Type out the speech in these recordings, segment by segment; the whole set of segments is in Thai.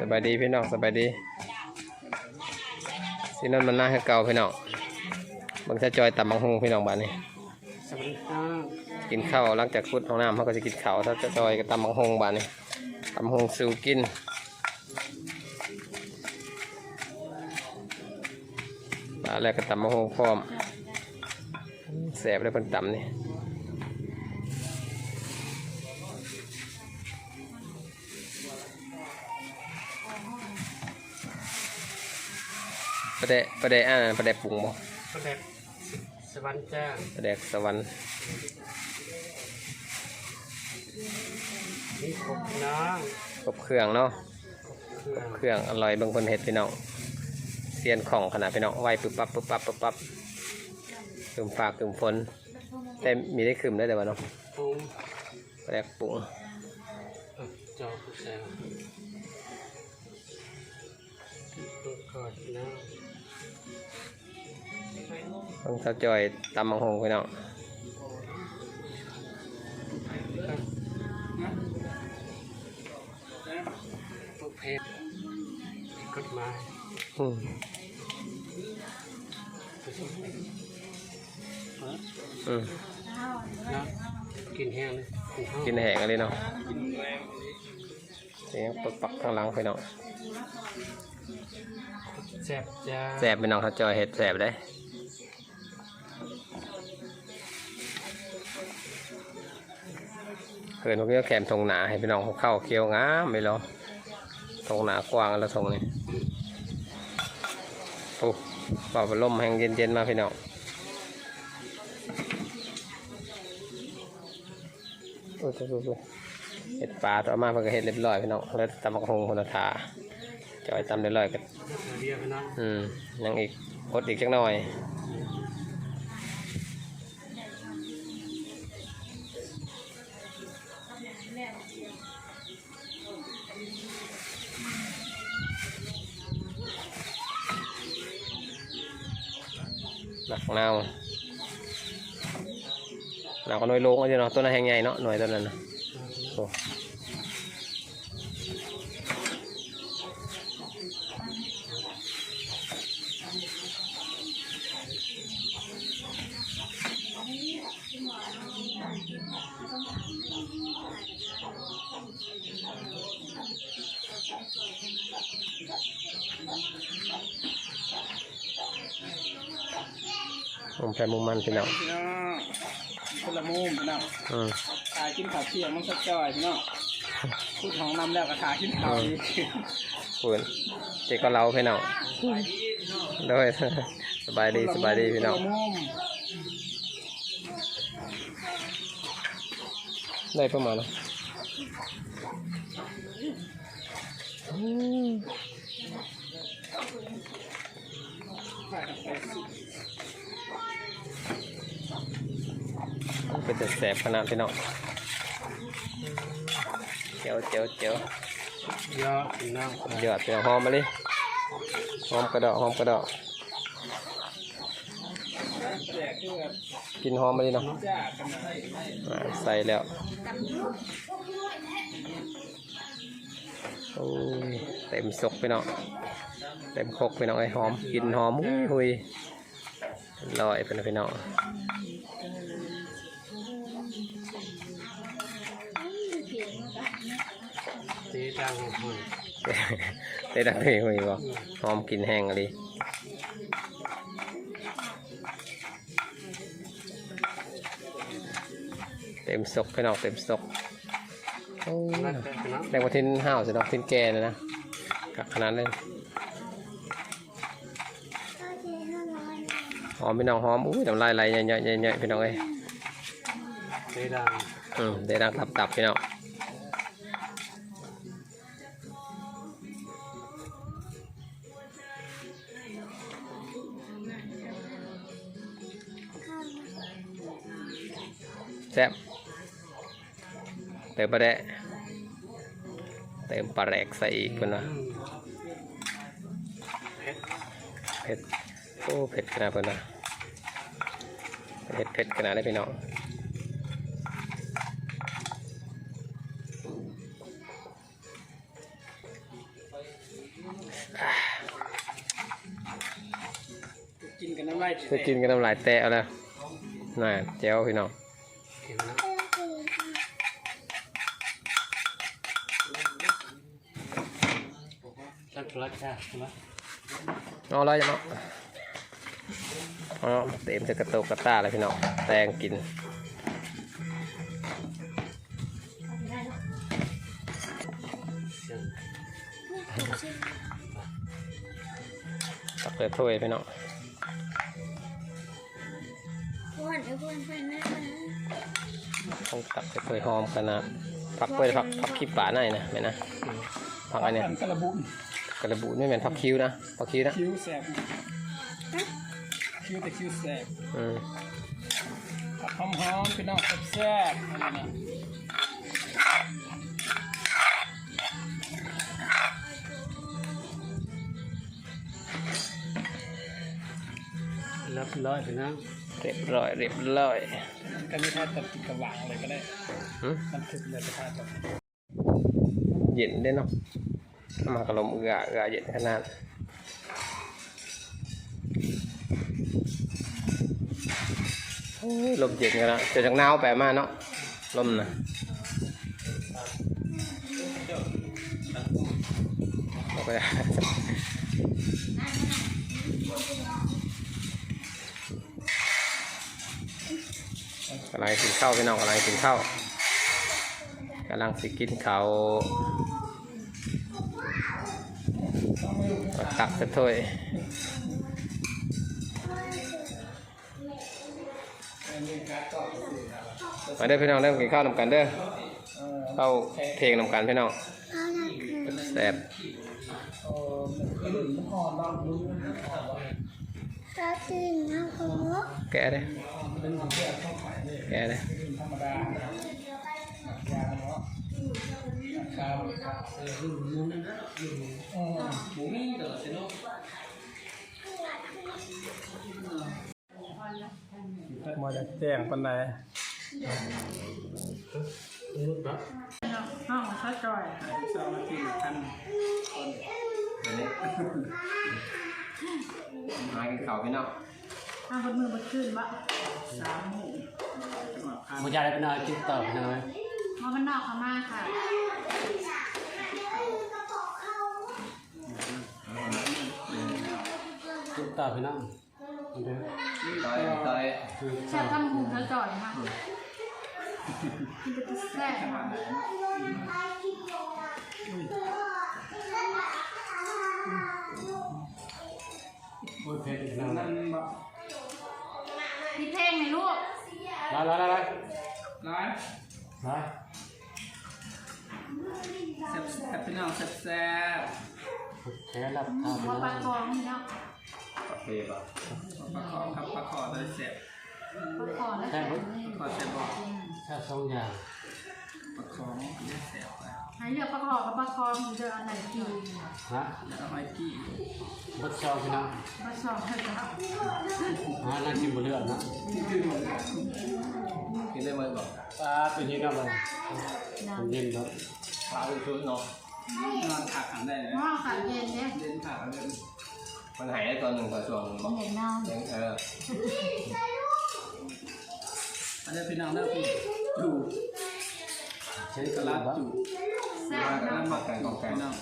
สบายดีพี่น้องสบายดีสินั่นมันน่าให้เก่าพี่น้องบางชะจอยตำบังฮงพี่น้องบ้านนี้กินข้าวหลังจากฟุดห้องน้ำเขาก็จะกินข้าวถ้าจะจอยก็ตำบังฮงบ้านนี้ตำบังฮงสูกินบ้าแรกก็ตำบังฮงพร้อมแสบเลยเพิ่นตำนี่ ประเดะประเดะอ่าประเดะปรุงบ่ประเด็กสวรรค์จ้าประเดะสวรรค์นี่ครบน้องครบเครื่องเนาะเครื่องเครื่องอร่อยเบางคนเห็ดพี่น้องเซียนของขนาดพี่น้องไวปึ๊บปั๊บปึ๊บปั๊บปึ๊บปั๊บคืมฟ้าคืมฝนแต่มีได้คืมได้แต่ว่าเนาะปรุงแรกปรุงเอ่อจอผู้แซวปรุงก่อนนะ ต้องเท้าจอยตำมังหงพี่น้องปรุงเพชรกฎหมายอืมเอออืมนะกินแห้งเลยกินข้าวกินแห้งกันเลยเนาะเสียงปักปักข้างหลังพี่น้องแซ่บจ้าแสบพี่น้องเท้าจอยเห็ดแสบได้ เขินพวกนี้แขมทงหนาให้พี่น้องเขาเข้าเคี้ยวงามไปแล้วทงหนากว้างแล้วทงนี้โอ้เป่าพัดลมแห้งเย็นๆมาพี่น้องโอ้ยโอ้เห็ดปลาต่อมาเพื่อเห็ดเรียบร้อยพี่น้องแล้วตำมะฮงคนละถาจอยตำเรียบร้อยกันอืมยังอีกอดอีกจักหน่อย หนักเน่าหนักก็น้อยลงก็จะเนาะตัวนั้นแห้งใหญ่เนาะหน่วยตัวนั้นนะโอ้ มุมแพรมุมมันพี่น้องพี่น้องคนละมุมพี่น้องอืมถ่ายกินข้าวเที่ยงมันสักจอยพี่น้องพูดของนำแล้วก็ถ่ายกินข้าวอีกพูนเจ๊ก็เล้าพี่น้องด้วยสบายดีสบายดีพี่น้องคนละมุมได้ประมาณนะเป็นแต่แส บขนาดพี่น้องเจียวเจียวเจียวยอดพี่น้องหยอดเจียวหอมมาเลยหอมกระดอกหอมกระดอกแจกคือแบบกินหอมมาเลยเนาะจ้าขนาดไหนอ่าใส่แล้วโอ้ยเต็มสกไปเนาะเต็มครกไปเนาะไอ้หอมกินหอมหุยหุยลอยไปเนาะพี่น้อง ดังของคนได้ดังเลยหุยบ่หอมกินแห้งอะไรเต็มสกไปเนาะเต็มสกโอ้ยนั่ว่าทิ้นห้าวสิเนาะทิ้นแก่เลยนะกับขนาดนั้นหอมพี่น้องหอมอุ้ยน้ำลายไหลใหญ่ๆใหญ่ๆพี่น้องเอ้ยตีดังอืมได้ดังตับๆพี่น้อง เติมประเดะเติมปลาแรกใส่อีกเพื่นวะเผ็ดโอ้เผ็ดขนาดเพ่นวะเผ็ดเผ็ดขนาดได้พี่น้องจะกินกันน้ำลายจะกินกันน้ำลายแตะแล้น่าเจ้าพี่น้อง สักลักจ้าใช่ไหมเอาเลยจ้ะเนาะเอาเต็มจะกระโตกกระตาเลยพี่น้องแตงกินตักเปิดถ้วยพี่น้องต้องตักใส่ถ้วยหอมขนาดผักเปิดผักผักขี้ป่าหน่อยนะแม่นะผักอันเนี้ย กระบุนกระบุไม่เหมือนผักคิ้วนะผักคิ้วนะคิ้วแสบคิ้วแต่คิ้วแสบอืมหอมหอมๆพี่น้องแซ่บๆอะไรเนี่ยรับร้อยไปนะเรียบร้อยเรียบร้อยก็มีท่าตัดติดกระหว่างเลยก็ได้หืมมันถึกเลยจะท่าตัดเย็นได้เนาะ มากระลมเอือเอือเย็นขนาดลมเย็นกันนะเจอจากหนาวแปลมาเนาะลมนะเอาไปกำลังกินข้าวพี่น้องกำลังกินข้าวกำลังสิกินข้าวมา ตักสักถ้วยมาเด้อพี่น้องเด้อกินข้าวนำกันเด้อข้าวเพลงนำกันพี่น้องเอาละคือแซ่บโอ้มันขึ้นมันอ่อนบ้างรู้มันอ่อนบ้างเราตื่นมาคุณลูกแกะเด้อเป็นของแก่เข้าขายเลยแกะเด้อเป็นธรรมดาหนักยาเนาะหนักข้าวเออรุ่นนู้นนะรุ่นหมูนี่เด้อสิเนาะมาจะแจ้งปันใดรุดนะห้องเขาจอยเจ้าหน้าที่ท่านคนมากินข้าวพี่น้องห้างบนมือบนขึ้นวะสามหมู่หวัดพันบุญญาอะไรเป็นอะไรกินต่อไปนะม อมันนอกเขามากค่ะกินต่อไปนะมันเด้อต่อยต่อยคือแซ่บตั้งหุงเขาจอยค่ะกินไปติแซ่บค่ะโอ้ยเพชรนะนั่นบอกพี่เพลงไหมลูกไล่ไล่ไล่ ไล่ร้ายไล่แซ่บแซ่บพี่น้องแซ่บแซ่บแค่รับข้าวไปว่าปลานะกองนี่เนาะโอเคป่ะปลาคอครับปลาคอเลยแซ่บปลาคองแล้วแซ่บนี่ปลาคอแซ่บบอกแค่สองอย่างปลาคอเนี่ยแซ่บไปให้เลือกปลาคองกับปลาคองเดี๋ยวอันไหนกินฮะแล้วเอาไม้กี้บัดซองไปนะปลาสองเถอะครับฮะน่ากินบุเรือนะกินได้เมื่อก่อนปลาเป็นยังไงบ้างมันเย็นเนาะปลาเป็นชุดเนาะ นอนผักหันได้เลยหม้อขาเย็นเนี่ยเล่นผักเลยมันหายได้ตัวหนึ่งตัวส่วนบอกเห็นเน่ายังเอออันนี้พี่น้องเลิกพี่อยู่ใช้กกระระลาลาดบอยู่แซ่บว่ากันเนาะหมักกันกองแกงพี่น้อง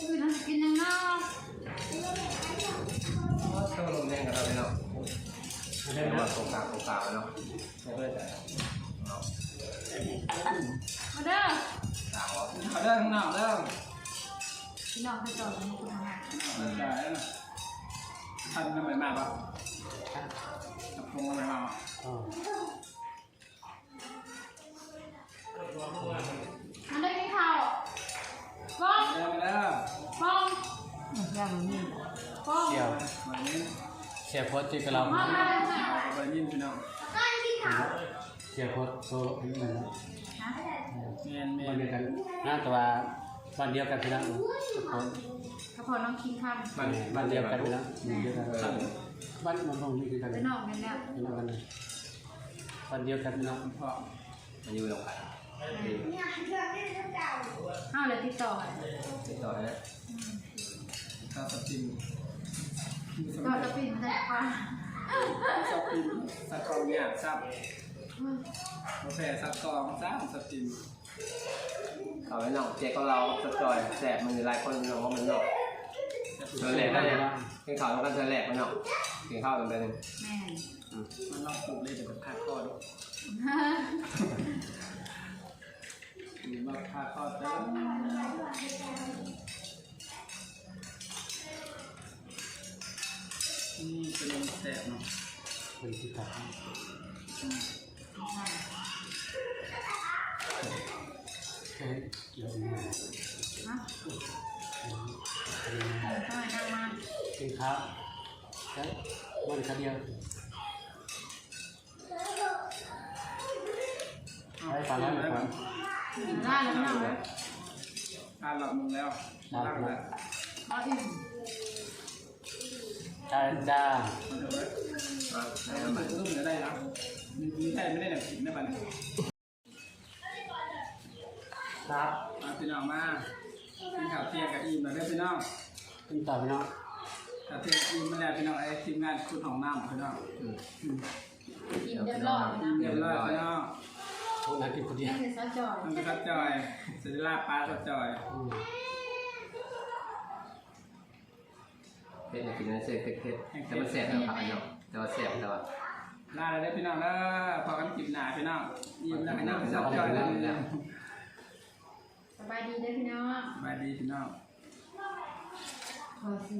คือน้ำกินยังเน่าต้องลงแดงกับเราเลยเนาะอัน เรีนี้ยกว่านะโคกาโคกาเนาะไม่เพื่อแต่เนาะมาเด้อสาวเขาเลิกข้างนอกเลิกพี่น้องเขาจอยมาคุณทำงานได้แล้วนะท่านทำไมมาบ้างพงทำไมมาอ๋อมันได้กินข้าวฟ้องเลิกไปแล้วฟ้องยังมีฟ้องเกี่ยววันนี้เสีย โพสจีกระลาบมามาเลยค่ะเอาไปยินพี่น้องเสียโพสโซนี่นะเมียนเมียวันนเดียวกันน่าแต่ว่าวันเดียวกันพี่น้องทุกคนกระเพาะน้องคิงข้ามมันวันเดียวกันพี่น้องเดียวกันเออวันมันต้องมีคือกันไปนอกกันแล้วพี่น้องกันวันเดียวกันพี่น้องพ่อมันอยู่ตรงไหนมห้าวเลยติดต่อติดต่อนะข้าวสติม ต่อจะปิดมันจะพังสติมสกองเนี่ยซับกาแฟสกองซ้ำสติมเขาไว้หน้องเจ๊ก็เราสจอยแสบมือหลายคนน้องว่ามันเนาะเธอแหลกได้ยังกินข้าวต้องการเธอแหลกมันเนาะกินข้าวกันไปหนึ่งแม่มันลองปลูกเลยเดี๋ยวมันพาข้อด้วยหรือว่าพาข้อเติม นี่เป็นลมแสบเนาะคนที่ตัดแค่เกี่ยวมาฮะทำไมนั่งมาเป็นครับแค่วันคเดียวได้ปลาแล้วนะครับได้แล้วไม่เอาเลยทาหลับมึงแล้วตั้งแล้วเอาอิ่ม จ้าจ้ามันจะไว้อะได้ให้แล้วมัมันนรุ่มจะได้แล้วมีได้ไม่ได้แบบกินได้ป่ะเนี่ยครับมาพี่น้องมากินข้าวเที่ยงกับอิ่มแล้วได้พี่น้องขึ้นต่อไปเนาะข้าวเที่ยงอิ่มมาแล้วพี่น้องไอ้ทีมงานคุณของน้ำพี่น้องอืมอืมกินเรียบร้อยนะเรียบร้อยพี่น้องพวกนั้นกินคนเดียวนี่คือซอสจอยมันเป็นข้าวจอยเสร็จลาบปลาข้าวจอย อืม เป็นกินนั่นเสร็จเผ็ดๆแต่มันแสบแล้วครับเนาะแต่ว่าแสบแต่ว่าลาแล้วได้พี่น้องแล้วพอกันกินหนาพี่น้องอิ่มแล้วพี่น้องข้าวจอยเลยสบายดีเด้อพี่น้องสบายดีพี่น้องขอซื้อ